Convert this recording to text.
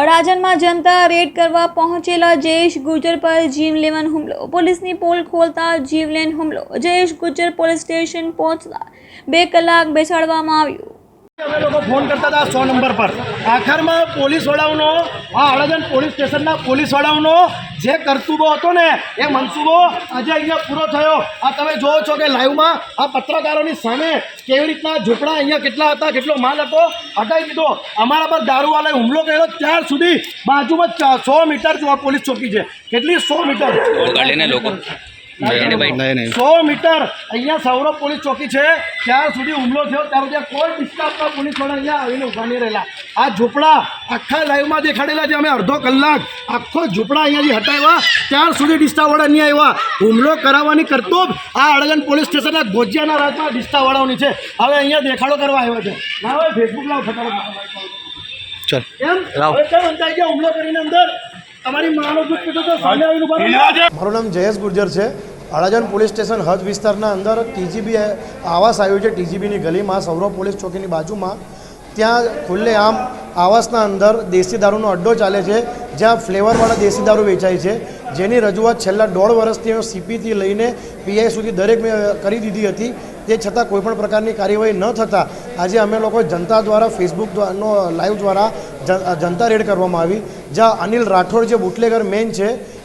અડાજણમાં જનતા red કરવા પહોંચેલા જયેશ ગુર્જર પર જીવલેવન હુમલો. પોલીસની પોલ ખોલતા જીવલેન હુમલો. જયેશ ગુર્જર પોલીસ સ્ટેશન પહોંચતા બે કલાક બેસાડવામાં આવ્યું. અમે લોકો ફોન કરતા હતા સો નંબર પર. આખરમાં પોલીસવાળાઓનો, આ અડાજણ પોલીસ સ્ટેશનના પોલીસવાળાઓનો જે કરતૂબો હતો ને, એ મનસૂબો આજે અહીંયા પૂરો થયો. આ તમે જોવો છો કે લાઈવમાં આ પત્રકારોની સામે કેવી રીતના ઝૂંપડા અહીંયા કેટલા હતા, કેટલો માલ હતો. હટાવી દીધો. અમારા પર દારૂવાલાએ હુમલો કર્યો. ત્યાર સુધી બાજુમાં સો મીટર પોલીસ ચોકી છે. કેટલી સો મીટર? લોકો. સો મીટર અહીંયા સૌરભ પોલીસ ચોકી છે. ત્યાં સુધી હુમલો થયો ત્યાં સુધી કોઈ ડિસ્ટાફના પોલીસવાળા અહીંયા આવીને ઊભા નહીં રહેલા. આ ઝૂંપડા આખા લાઈવમાં દેખાડેલા છે. અમે અડધો કલાક આખો ઝૂંપડા અહીંયાથી હટાવ્યા ત્યાર સુધી ડિસ્ટાવાળા નહીં આવ્યા. હુમલો કરાવવાની કરતું આ અડગન પોલીસ સ્ટેશનના ગોજિયાના રાજમાં ડિસ્ટાવાળાઓની છે. હવે અહીંયા દેખાડો કરવા આવ્યો છે. ના હવે ફેસબુક લાવ ફટાફટ. એમ? હવે કેમ અંતાઈ હુમલો કરીને અંદર? તમારી માનો તો સામે આવીને મારું નામ જયેશ ગુર્જર છે. અડાજણ પોલીસ સ્ટેશન હદ વિસ્તારના અંદર ટીજીબી આવાસ આવ્યું છે ટીજીબીની ગલીમાં સૌરવ પોલીસ ચોકીની બાજુમાં. ત્યાં ખુલ્લે આમ આવાસના અંદર દેશી દારૂનો અડ્ડો ચાલે છે જ્યાં ફ્લેવરવાળા દેશી દારૂ વેચાય છે. જેની રજૂઆત છેલ્લા દોઢ વર્ષથી સીપીથી લઈને પીઆઈ સુધી દરેક મેં કરી દીધી હતી. તે છતાં કોઈપણ પ્રકારની કાર્યવાહી ન થતાં આજે અમે લોકો જનતા દ્વારા ફેસબુક નો, લાઈવ દ્વારા જનતા રેડ કરવામાં આવી. જ્યાં અનિલ રાઠોડ જે બુટલેગર મેન છે